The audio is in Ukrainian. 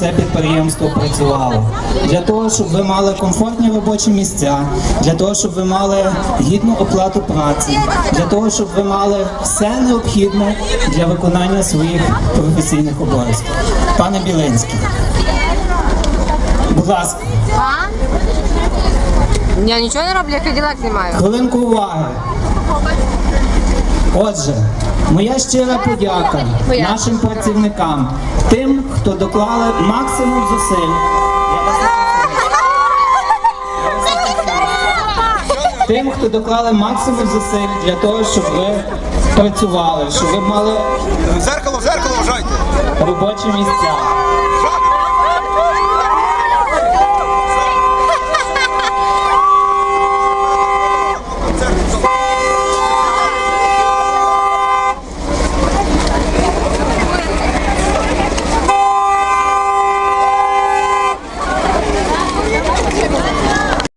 Це підприємство працювало для того, щоб ви мали комфортні робочі місця, для того, щоб ви мали гідну оплату праці, для того, щоб ви мали все необхідне для виконання своїх професійних обов'язків. Пане Білинський, будь ласка, Я нічого не роблю, я каділак знімаю. хвилинку уваги. Отже, моя щира подяка нашим працівникам, тим, хто доклали максимум зусиль. Тим, хто доклали максимум зусиль для того, щоб ви працювали, щоб ви мали Зеркало, зеркало вважайте. робочі місця.